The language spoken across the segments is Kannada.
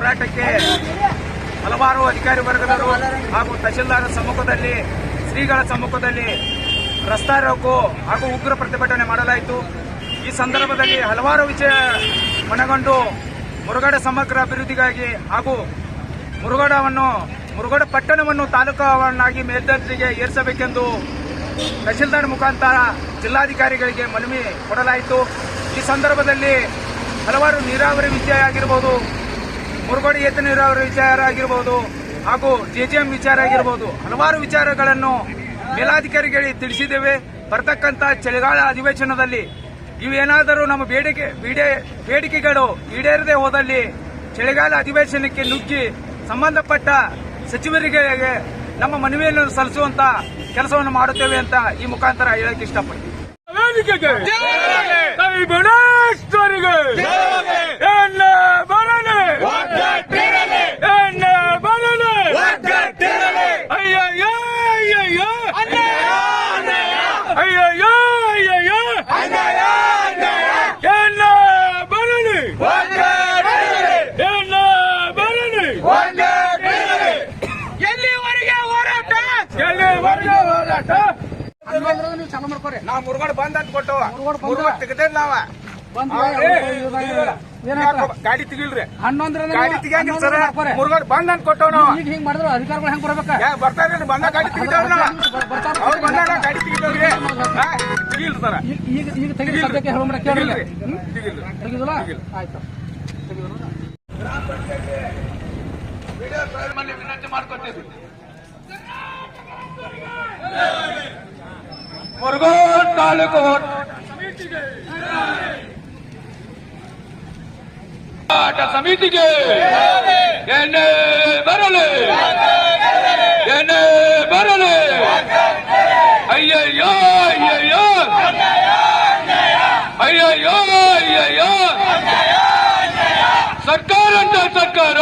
ಹೋರಾಟಕ್ಕೆ ಹಲವಾರು ಅಧಿಕಾರಿ ವರ್ಗದವರು ಹಾಗೂ ತಹಶೀಲ್ದಾರ ಸಮ್ಮುಖದಲ್ಲಿ, ಶ್ರೀಗಳ ಸಮ್ಮುಖದಲ್ಲಿ ರಸ್ತಾ ರೋಕೋ ಹಾಗೂ ಉಗ್ರ ಪ್ರತಿಭಟನೆ ಮಾಡಲಾಯಿತು. ಈ ಸಂದರ್ಭದಲ್ಲಿ ಹಲವಾರು ವಿಷಯ ಮನಗೊಂಡು ಮುರುಗಡ ಸಮಗ್ರ ಅಭಿವೃದ್ಧಿಗಾಗಿ ಹಾಗೂ ಮುರುಗಡವನ್ನು ಮುರುಗಡ ಪಟ್ಟಣವನ್ನು ತಾಲೂಕವನ್ನಾಗಿ ಮೇಲ್ದರ್ಜೆಗೆ ಏರಿಸಬೇಕೆಂದು ತಹಶೀಲ್ದಾರ್ ಮುಖಾಂತರ ಜಿಲ್ಲಾಧಿಕಾರಿಗಳಿಗೆ ಮನವಿ ಕೊಡಲಾಯಿತು. ಈ ಸಂದರ್ಭದಲ್ಲಿ ಹಲವಾರು ನೀರಾವರಿ ವಿಷಯ ಆಗಿರಬಹುದು ಮುರುಗೋಡಿ ಏತ ನೀರಾವರಿ ವಿಚಾರ ಆಗಿರಬಹುದು ಹಾಗೂ ಜೆಜೆಎಂ ವಿಚಾರ ಆಗಿರಬಹುದು ಹಲವಾರು ವಿಚಾರಗಳನ್ನು ಮೇಲಾಧಿಕಾರಿಗಳಿಗೆ ತಿಳಿಸಿದ್ದೇವೆ. ಬರ್ತಕ್ಕಂಥ ಚಳಿಗಾಲ ಅಧಿವೇಶನದಲ್ಲಿ ಇವೇನಾದರೂ ನಮ್ಮ ಬೇಡಿಕೆ ಬೇಡೆ- ಬೇಡಿಕೆಗಳು ಈಡೇರದೆ ಹೋದಲ್ಲಿ ಚಳಿಗಾಲ ಅಧಿವೇಶನಕ್ಕೆ ನುಗ್ಗಿ ಸಂಬಂಧಪಟ್ಟ ಸಚಿವರಿಗೆ ನಮ್ಮ ಮನವಿಯನ್ನು ಸಲ್ಲಿಸುವಂತ ಕೆಲಸವನ್ನು ಮಾಡುತ್ತೇವೆ ಅಂತ ಈ ಮುಖಾಂತರ ಹೇಳಕ್ಕೆ ಇಷ್ಟಪಡ್ತೀನಿ. ಹೋರಾಟ ನೀವು ಚಾಲು ಮಾಡ್ಕೊರಿ ನಾವು ಮುರುಗೋಡ್ ಬಂದ್ ಅಂತ ಕೊಟ್ಟು ಮುರುಗೋಡ್ ಬಂದ? ಮುರುಗೋಡ್ ತೆಗೆದೇ ನಾವ ಬಂದ್ ಏ, ಏನಾಯ್ತು ಗಾಡಿ ತೆಗಿಲ್ರಿ ಹನ್ನೊಂದ್ರ ಗಾಡಿ ತೆಗಿಯಂಗಿಲ್ಲ ಸರ್ ಮುರುಗೋಡ್ ಬಂದ್ ಅಂತ ಕೊಟ್ಟವ್ ನಾವು ಈಗ ಹಿಂಗ್ ಮಾಡಿದ್ರು ಅಧಿಕಾರಿಗಳು ಹೆಂಗ್ ಬರ್ಬೇಕ ಯಾ ಬರ್ತಾರ ಬಂದ ಗಾಡಿ ತೆಗಿತಾವ್ರ ಬರ್ತಾರ. ಅವ್ರು ಬಂದಾಗ ಗಾಡಿ ತೆಗಿತಾವ್ರಿ ತೆಗಿಲ್ರಿ ಸರ ಈಗ- ಈಗ ಈಗ ತೆಗಿ ಸದ್ಯಕ್ಕೆ ಹೇಳೋ ಕೇಳಿಲ್ಲ ತೆಗಿಲ್ರಿ ತೆಗಿಲ್ರಿ ತೆಗಿದಿಲ್ಲ ತೆಗಿಲ್ಲ. ಆಯ್ತು ತೆಗಿದಿಲ್ಲ ವಿನಂತಿ ಮಾಡ್ಕೊತೀವಿ ಮುರುಗೋಡ್ ತಾಲೂಕು ಹೋರಾಟ ಸಮಿತಿಗೆ ಎನ್ನೆ ಬರಲಿ ಎನ್ನೆ ಬರಲಿ ಅಯ್ಯಯ್ಯೋ ಅಯ್ಯಯ್ಯೋ ಅಯ್ಯಯ್ಯೋ ಅಯ್ಯಯ್ಯೋ ಸರ್ಕಾರ ಅಂತ ಸರ್ಕಾರ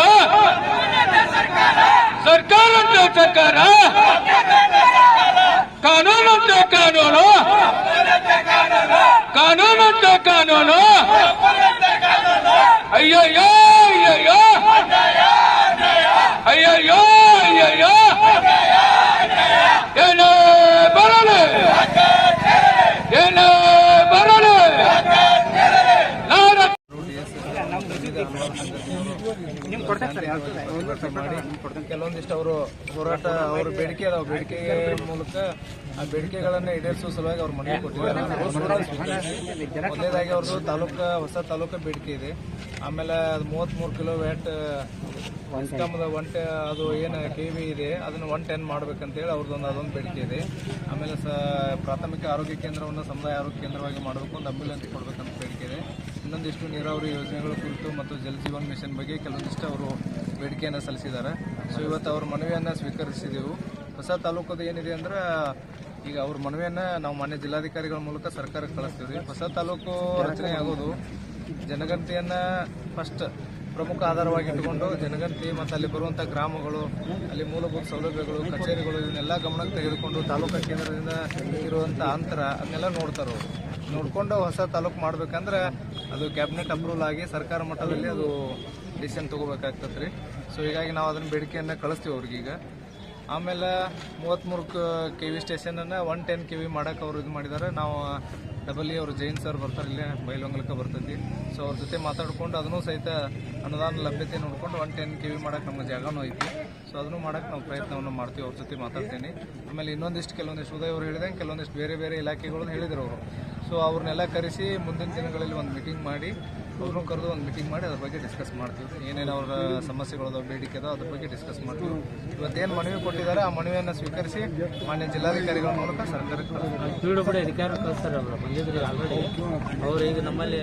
ಸರ್ಕಾರ ಅಂತ ಸರ್ಕಾರ ಕಾನೂನು ಕಾನೂನು. ಕಾನೂನು ಕಾನೂನು. ಅಯ್ಯಯ್ಯೋ ಅಯ್ಯಯ್ಯೋ ಅಯ್ಯಯ್ಯೋ ಏನೇ ಬರಲಿ ಏನೇ ಬರಲಿ ನಾನು ಕೆಲವೊಂದಿಷ್ಟು ಅವರು ಹೋರಾಟ ಅವ್ರ ಬೇಡಿಕೆ ಅದಾವ. ಬೇಡಿಕೆ ಮೂಲಕ ಆ ಬೇಡಿಕೆಗಳನ್ನ ಈಡೇರಿಸುವ ಸಲುವಾಗಿ ಅವ್ರು ಮನವಿ ಕೊಟ್ಟಿದ್ದಾರೆ. ಮೊದಲೇದಾಗಿ ಅವ್ರದ್ದು ತಾಲೂಕ ಹೊಸ ತಾಲೂಕ ಬೇಡಿಕೆ ಇದೆ. ಆಮೇಲೆ ಮೂವತ್ಮೂರು ಕಿಲೋ ವ್ಯಾಟ್ ಇಸ್ಕಾಮದ ಒನ್ ಟೆ ಅದು ಏನು ಕೆ ವಿ ಇದೆ ಅದನ್ನು ಒನ್ ಟೆನ್ ಮಾಡ್ಬೇಕಂತೇಳಿ ಅವ್ರದ್ದೊಂದು ಅದೊಂದು ಬೇಡಿಕೆ ಇದೆ. ಆಮೇಲೆ ಸ ಪ್ರಾಥಮಿಕ ಆರೋಗ್ಯ ಕೇಂದ್ರವನ್ನು ಸಮುದಾಯ ಆರೋಗ್ಯ ಕೇಂದ್ರವಾಗಿ ಮಾಡಬೇಕು ಒಂದು ಅಂಬ್ಯುಲೆನ್ಸ್ ಕೊಡಬೇಕಂತ ಬೇಡಿಕೆ ಇದೆ. ಇನ್ನೊಂದಿಷ್ಟು ನೀರಾವರಿ ಯೋಜನೆಗಳ ಕುರಿತು ಮತ್ತು ಜಲ್ ಜೀವನ್ ಮಿಷನ್ ಬಗ್ಗೆ ಕೆಲವೊಂದಿಷ್ಟು ಅವರು ಬೇಡಿಕೆಯನ್ನು ಸಲ್ಲಿಸಿದ್ದಾರೆ. ಸೊ ಇವತ್ತು ಅವ್ರ ಮನವಿಯನ್ನು ಸ್ವೀಕರಿಸಿದೆವು. ಹೊಸ ತಾಲೂಕದ ಏನಿದೆ ಅಂದ್ರೆ, ಈಗ ಅವ್ರ ಮನವಿಯನ್ನು ನಾವು ಮಾನ್ಯ ಜಿಲ್ಲಾಧಿಕಾರಿಗಳ ಮೂಲಕ ಸರ್ಕಾರಕ್ಕೆ ಕಳಿಸ್ತೀವಿ. ಹೊಸ ತಾಲೂಕು ರಚನೆ ಆಗೋದು, ಜನಗಣತಿಯನ್ನು ಫಸ್ಟ್ ಪ್ರಮುಖ ಆಧಾರವಾಗಿ ಇಟ್ಟುಕೊಂಡು ಜನಗಣತಿ ಮತ್ತು ಅಲ್ಲಿ ಬರುವಂಥ ಗ್ರಾಮಗಳು, ಅಲ್ಲಿ ಮೂಲಭೂತ ಸೌಲಭ್ಯಗಳು, ಕಚೇರಿಗಳು ಇವನ್ನೆಲ್ಲ ಗಮನಕ್ಕೆ ತೆಗೆದುಕೊಂಡು ತಾಲೂಕು ಕೇಂದ್ರದಿಂದ ಇರುವಂಥ ಅಂತರ ಅದನ್ನೆಲ್ಲ ನೋಡ್ತಾರೆ ನೋಡಿಕೊಂಡು ಹೊಸ ತಾಲೂಕು ಮಾಡಬೇಕಂದ್ರೆ ಅದು ಕ್ಯಾಬಿನೆಟ್ ಅಪ್ರೂವಲ್ ಆಗಿ ಸರ್ಕಾರ ಮಟ್ಟದಲ್ಲಿ ಅದು ಡಿಸಿಷನ್ ತೊಗೋಬೇಕಾಗ್ತದೆ ರೀ ಸೊ ಹೀಗಾಗಿ ನಾವು ಅದನ್ನ ಬೇಡಿಕೆಯನ್ನು ಕಳಿಸ್ತೀವಿ ಅವ್ರಿಗೀಗ ಆಮೇಲೆ ಮೂವತ್ತ್ಮೂರು ಕೆ ವಿ ಸ್ಟೇಷನನ್ನು ಒನ್ ಟೆನ್ ಕೆ ವಿ ಮಾಡೋಕೆ ಅವರು ಇದು ಮಾಡಿದ್ದಾರೆ ನಾವು ಡಬಲ್ ಇ ಅವರು ಜೈನ್ ಸರ್ ಬರ್ತಾರೆ ಇಲ್ಲೇ ಬೈಲೊಂಗಲಕ್ಕೆ ಬರ್ತೈತಿ. ಸೊ ಅವ್ರ ಜೊತೆ ಮಾತಾಡ್ಕೊಂಡು ಅದನ್ನು ಸಹಿತ ಅನುದಾನ ಲಭ್ಯತೆ ನೋಡ್ಕೊಂಡು ಒನ್ ಟೆನ್ ಕೆ ವಿ ಮಾಡೋಕೆ ನಮ್ಮ ಜಾಗನೂ ಐತಿ. ಸೊ ಅದನ್ನು ಮಾಡೋಕ್ಕೆ ನಾವು ಪ್ರಯತ್ನವನ್ನು ಮಾಡ್ತೀವಿ ಅವ್ರ ಜೊತೆ ಮಾತಾಡ್ತೀನಿ. ಆಮೇಲೆ ಇನ್ನೊಂದಿಷ್ಟು ಕೆಲವೊಂದಿಷ್ಟು ಉದಯ ಅವರು ಹೇಳಿದಂಗೆ ಕೆಲವೊಂದಿಷ್ಟು ಬೇರೆ ಬೇರೆ ಇಲಾಖೆಗಳನ್ನು ಹೇಳಿದ್ರು ಅವರು. ಸೊ ಅವ್ರನ್ನೆಲ್ಲ ಕರೆಸಿ ಮುಂದಿನ ದಿನಗಳಲ್ಲಿ ಒಂದು ಮೀಟಿಂಗ್ ಮಾಡಿ ಅವ್ರನ್ನೂ ಕರೆದು ಒಂದು ಮೀಟಿಂಗ್ ಮಾಡಿ ಅದ್ರ ಬಗ್ಗೆ ಡಿಸ್ಕಸ್ ಮಾಡ್ತೀವಿ. ಏನೇನು ಅವರ ಸಮಸ್ಯೆಗಳದಾವ ಬೇಡಿಕೆ ಅದಾವ, ಅದ್ರ ಬಗ್ಗೆ ಡಿಸ್ಕಸ್ ಮಾಡ್ತೀವಿ. ಇವತ್ತೇನು ಮನವಿ ಕೊಟ್ಟಿದ್ದಾರೆ ಆ ಮನವಿಯನ್ನು ಸ್ವೀಕರಿಸಿ ಮಾನ್ಯ ಜಿಲ್ಲಾಧಿಕಾರಿಗಳ ಮೂಲಕ ಸರ್ಕಾರಕ್ಕೆ ಬಂದಿದ್ರು ಆಲ್ರೆಡಿ ಅವ್ರು ಈಗ ನಮ್ಮಲ್ಲಿ